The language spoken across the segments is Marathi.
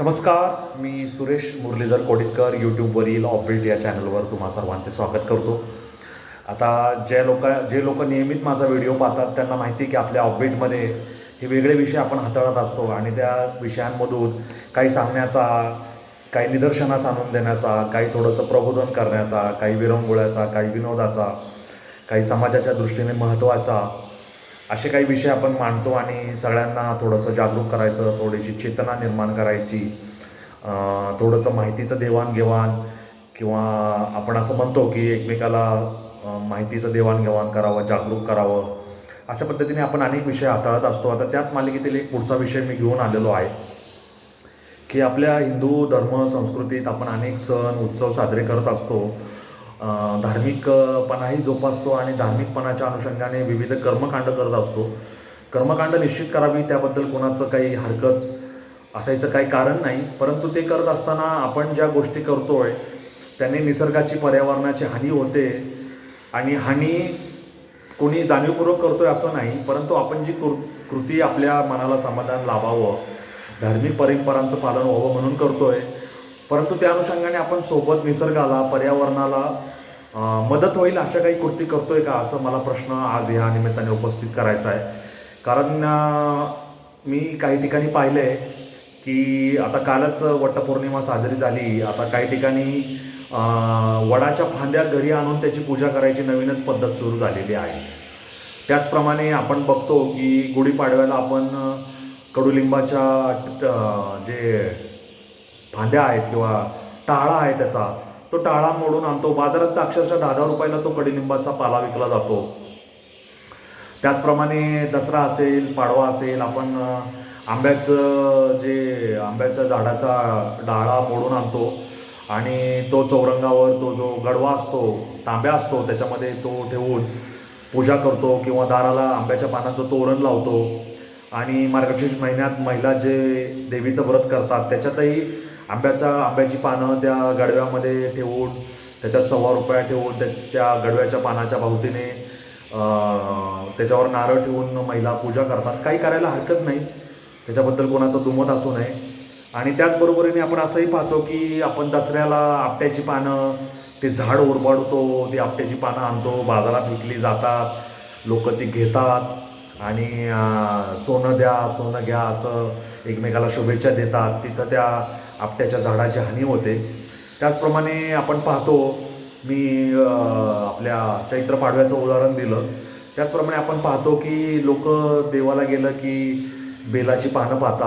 नमस्कार मी सुरेश मुरलीधर कोडितकर यूट्यूबवरील ऑपरेट या चॅनलवर तुम्हा सर्वांचे स्वागत करतो. आता जे लोक जे लोक नियमित माझा व्हिडिओ पाहतात त्यांना माहिती आहे की आपल्या ऑफबिल्टमध्ये हे वेगळे विषय आपण हाताळत असतो आणि त्या विषयांमधून काही सांगण्याचा काही निदर्शनास आणून देण्याचा काही थोडंसं प्रबोधन करण्याचा काही विरंगुळ्याचा काही विनोदाचा काही समाजाच्या दृष्टीने महत्त्वाचा असे काही विषय आपण मांडतो आणि सगळ्यांना थोडंसं जागरूक करायचं थोडीशी चेतना निर्माण करायची थोडंसं माहितीचं देवाणघेवाण किंवा आपण असं म्हणतो की एकमेकाला माहितीचं देवाणघेवाण करावं जागरूक करावं अशा पद्धतीने आपण अनेक विषय हाताळत असतो. आता त्याच मालिकेतील एक पुढचा विषय मी घेऊन आलेलो आहे की आपल्या हिंदू धर्म संस्कृतीत आपण अनेक सण उत्सव साजरे करत असतो. धार्मिकपणाही जोपासतो आणि धार्मिकपणाच्या अनुषंगाने विविध कर्मकांड करत असतो. कर्मकांड निश्चित करावी त्याबद्दल कोणाचं काही हरकत असायचं काही कारण नाही परंतु ते करत असताना आपण ज्या गोष्टी करतोय त्याने निसर्गाची पर्यावरणाची हानी होते आणि हानी कोणी जाणीवपूर्वक करतोय असं नाही परंतु आपण जी कृ कृती आपल्या मनाला समाधान लाभावं धार्मिक परंपरांचं पालन व्हावं म्हणून करतोय परंतु त्या अनुषंगाने आपण सोबत निसर्गाला पर्यावरणाला मदत होईल अशा काही कृती करतोय का असं मला प्रश्न आज ह्या निमित्ताने उपस्थित करायचा आहे. कारण मी काही ठिकाणी पाहिलं आहे की आता कालच वटपौर्णिमा साजरी झाली. आता काही ठिकाणी वडाच्या फांद्या घरी आणून त्याची पूजा करायची नवीनच पद्धत सुरू झालेली आहे. त्याचप्रमाणे आपण बघतो की गुढीपाडव्याला आपण कडुलिंबाच्या जे फांद्या आहेत किंवा टाळा आहे त्याचा तो टाळा मोडून आणतो. बाजारात तर अक्षरशः दहा दहा रुपयाला तो कडीलिंबाचा पाला विकला जातो. त्याचप्रमाणे दसरा असेल पाडवा असेल आपण आंब्याचं जे आंब्याच्या झाडाचा डाळा मोडून आणतो. आणि तो चौरंगावर तो जो गडवा असतो तांब्या असतो त्याच्यामध्ये तो ठेवून पूजा करतो किंवा दाराला आंब्याच्या पानाचं तोरण लावतो. आणि मार्गशीर्ष महिन्यात महिला जे देवीचं व्रत करतात त्याच्यातही आंब्याचा आंब्याची पानं त्या गडव्यामध्ये ठेवून त्याच्यात सव्वा रुपया ठेवून त्या त्या गडव्याच्या पानाच्या भावतीने त्याच्यावर नारळ ठेवून महिला पूजा करतात. काही करायला हरकत नाही. त्याच्याबद्दल कोणाचं दुमत असू नये. आणि त्याचबरोबरीने आपण असंही पाहतो की आपण दसऱ्याला आपट्याची पानं ते झाड ओरबाडतो ती आपट्याची पानं आणतो बाजारात विकली जातात लोक ती घेतात. आणि सोनं द्या सोनं घ्या असं एकमेकाला शुभेच्छा देतात. तिथं त्या आपट्याच्या झाडाची हानी होते. त्याचप्रमाणे आपण पाहतो मी आपल्या चैत्र पाडव्याचं उदाहरण दिलं. त्याचप्रमाणे आपण पाहतो की लोक देवाला गेलं की बेलाची पानं पाहता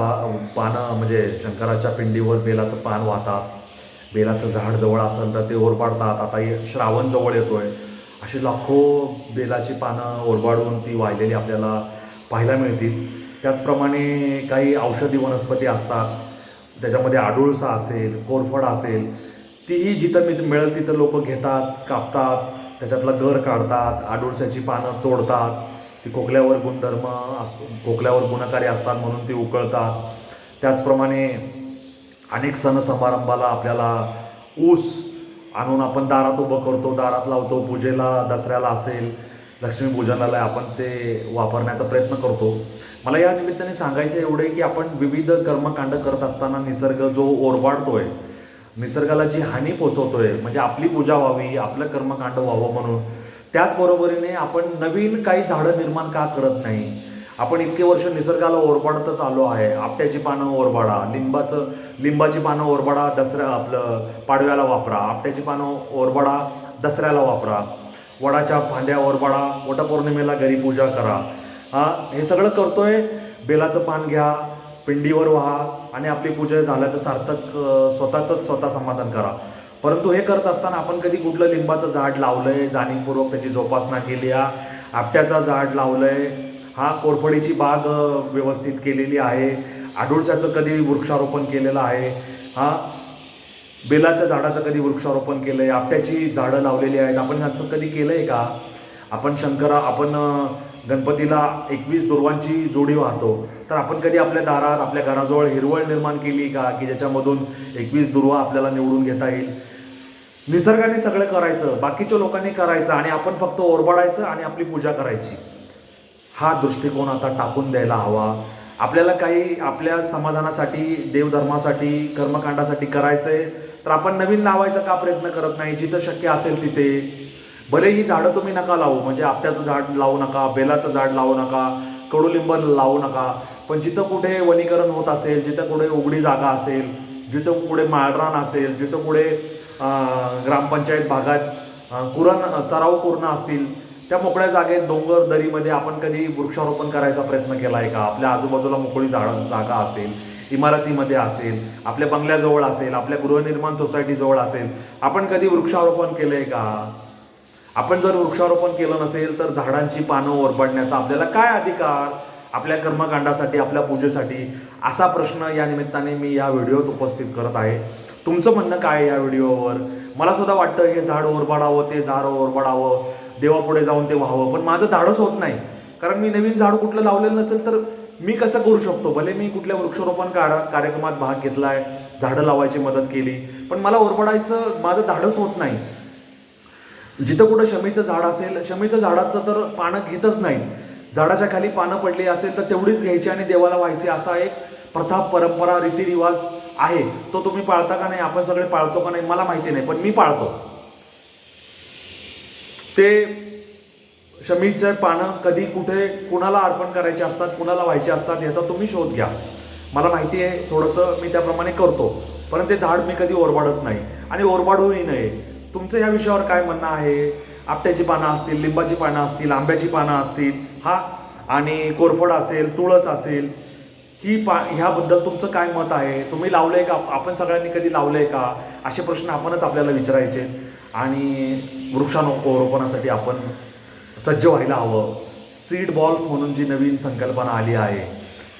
पानं म्हणजे शंकराच्या पिंडीवर बेलाचं पान वाहतात. बेलाचं झाड जवळ असेल तर ते ओरपाडतात. आता श्रावण जवळ आहे अशी लाखो बेलाची पानं ओरबाडून ती वाहिलेली आपल्याला पाहायला मिळतील. त्याचप्रमाणे काही औषधी वनस्पती असतात. त्याच्यामध्ये आडुळसा असेल कोरफड असेल तीही जिथं मी मिळेल तिथं लोक घेतात कापतात त्याच्यातला गर काढतात आडुळसाची पानं तोडतात. ती खोकल्यावर गुणधर्म असतो खोकल्यावर गुणकारी असतात म्हणून ती उकळतात. त्याचप्रमाणे अनेक सण समारंभाला आपल्याला ऊस आणून आपण दारात उभं करतो दारात लावतो पूजेला दसऱ्याला असेल लक्ष्मीपूजनाला आपण ते वापरण्याचा प्रयत्न करतो. मला या निमित्ताने सांगायचं एवढं आहे की आपण विविध कर्मकांड करत असताना निसर्ग जो ओरबाडतोय निसर्गाला जी हानी पोचवतोय म्हणजे आपली पूजा व्हावी आपलं कर्मकांड व्हावं म्हणून त्याचबरोबरीने आपण नवीन काही झाडं निर्माण का करत नाही आपण इतके वर्ष निसर्गाला ओरबाडतच आलो आहे. आपट्याची पानं ओरबाडा. लिंबाचं लिंबाची पानं ओरबाडा दसऱ्या आपलं पाडव्याला वापरा. आपट्याची पानं ओरबाडा दसऱ्याला वापरा. वडाच्या फांद्या ओरबाडा. वटपौर्णिमेला घरी पूजा करा. हा हे सगळं करतोय. बेलाचं पान घ्या. पिंडीवर व्हा. आणि आपली पूजा झाल्याचं सार्थक स्वतःचंच स्वतः समाधान करा. परंतु हे करत असताना आपण कधी कुठलं लिंबाचं झाड लावलंय? जाणीवपूर्वक त्याची जोपासना केली आहे आपट्याचं झाड लावलंय. हा कोरफडीची बाग व्यवस्थित केलेली आहे. आडुळसाचं कधी वृक्षारोपण केलेलं आहे. हा बेलाच्या झाडाचं कधी वृक्षारोपण केलं आहे आपट्याची झाडं लावलेली आहेत. आपण असं कधी केलं आहे का? आपण शंकरा आपण गणपतीला एकवीस दुर्वांची जोडी वाहतो. तर आपण कधी आपल्या दारात आपल्या घराजवळ हिरवळ निर्माण केली का? की ज्याच्यामधून एकवीस दुर्वा आपल्याला निवडून घेता येईल? निसर्गाने सगळं करायचं बाकीच्या लोकांनी करायचं आणि आपण फक्त ओरबाडायचं आणि आपली पूजा करायची. हा दृष्टिकोन आता टाकून द्यायला हवा. आपल्याला काही आपल्या समाधानासाठी देवधर्मासाठी कर्मकांडासाठी करायचं आहे तर आपण नवीन लावायचा का प्रयत्न करत नाही? जिथं शक्य असेल तिथे. भले ही झाडं तुम्ही नका लावू म्हणजे आपट्याचं झाड लावू नका बेलाचं झाड लावू नका कडुलिंब लावू नका पण जिथं कुठे वनीकरण होत असेल जिथं कुठे उघडी जागा असेल जिथं कुठे माळरान असेल जिथं कुठे ग्रामपंचायत भागात कुरण चराव कुरणं असतील त्या मोकळ्या जागेत डोंगर दरीमध्ये आपण कधी वृक्षारोपण करायचा प्रयत्न केला आहे का? आपल्या आजूबाजूला मोकळी झाड जागा असेल इमारतीमध्ये असेल आपल्या बंगल्याजवळ असेल आपल्या गृहनिर्माण सोसायटीजवळ असेल आपण कधी वृक्षारोपण केलं आहे का? आपण जर वृक्षारोपण केलं नसेल तर झाडांची पानं ओरबाडण्याचा आपल्याला काय अधिकार? आपल्या कर्मकांडासाठी आपल्या पूजेसाठी? असा प्रश्न या निमित्ताने मी या व्हिडिओत उपस्थित करत आहे. तुमचं म्हणणं काय या व्हिडिओवर? मला सुद्धा वाटतं हे झाड ओरबाडावं ते झाड ओरबाडावं देवापुढे जाऊन ते व्हावं. पण माझं झाडच होत नाही. कारण मी नवीन झाड कुठलं लावलेलं नसेल तर मी कसं करू शकतो? भले मी कुठल्या वृक्षारोपण कार कार्यक्रमात भाग घेतला आहे झाडं लावायची मदत केली पण मला ओरबाडायचं माझं धाडच होत नाही. जिथं कुठं शमीचं झाड असेल शमीचं झाडाचं तर पानं घेतच नाही. झाडाच्या खाली पानं पडली असेल तर तेवढीच घ्यायची आणि देवाला व्हायची असा एक प्रथा परंपरा रीतिरिवाज आहे. तो तुम्ही पाळता का नाही? आपण सगळे पाळतो का नाही? मला माहिती नाही पण मी पाळतो. ते शमीचे पानं कधी कुठे कुणाला अर्पण करायचे असतात कुणाला व्हायचे असतात याचा तुम्ही शोध घ्या. मला माहिती आहे थोडंसं मी त्याप्रमाणे करतो. पण ते झाड मी कधी ओरबाडत नाही. आणि ओरबाडूही नये. तुमचं या विषयावर काय म्हणणं आहे? आपट्याची पानं असतील लिंबाची पानं असतील आंब्याची पानं असतील हा? आणि कोरफड असेल तुळस असेल ही पा ह्याबद्दल तुमचं काय मत आहे? तुम्ही लावलंय का? आपण सगळ्यांनी कधी लावलंय का? असे प्रश्न आपणच आपल्याला विचारायचे. आणि वृक्षारोपणासाठी आपण सज्ज व्हायला हवं. सीड बॉल्स म्हणून जी नवीन संकल्पना आली आहे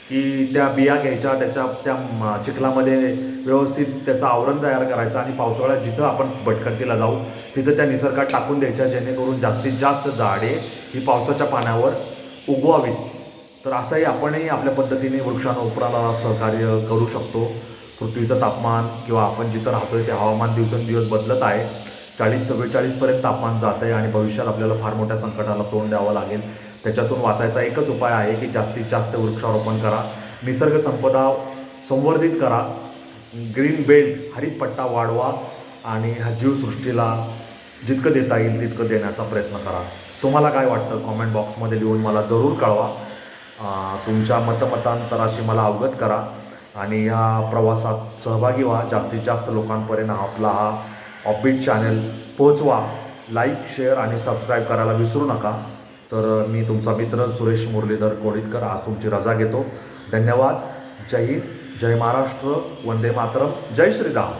की त्या बिया घ्यायच्या त्याच्या त्या चिखलामध्ये व्यवस्थित त्याचं आवरण तयार करायचं आणि पावसाळ्यात जिथं आपण भटकंतीला जाऊ तिथं त्या निसर्गात टाकून द्यायच्या जेणेकरून जास्तीत जास्त झाडे ही पावसाच्या पाण्यावर उगवावीत. तर असंही आपणही आपल्या पद्धतीने वृक्षारोपणाला सहकार्य करू शकतो. पृथ्वीचं तापमान किंवा आपण जिथं राहतोय ते हवामान दिवसेंदिवस बदलत आहे. चाळीस चव्वेचाळीसपर्यंत तापमान जात आहे आणि भविष्यात आपल्याला फार मोठ्या संकटाला तोंड द्यावं लागेल. त्याच्यातून वाचायचा एकच उपाय आहे की जास्तीत जास्त वृक्षारोपण करा. निसर्ग संपदा संवर्धित करा. ग्रीन बेल्ट हरितपट्टा वाढवा आणि ह्या जीवसृष्टीला जितकं देता येईल तितकं देण्याचा प्रयत्न करा. तुम्हाला काय वाटतं? कॉमेंट बॉक्समध्ये लिहून मला जरूर कळवा. तुमच्या मतमतांतराशी मला अवगत करा आणि ह्या प्रवासात सहभागी व्हा. जास्तीत जास्त लोकांपर्यंत आपला हा ऑफबीट चॅनल पोहोचवा. लाईक शेअर आणि सबस्क्राईब करायला विसरू नका. तर मी तुमचा मित्र सुरेश मुरलीधर कोळीतकर आज तुमची रजा घेतो. धन्यवाद. जय हिंद. जय महाराष्ट्र. वंदे मातरम. जय श्रीराम.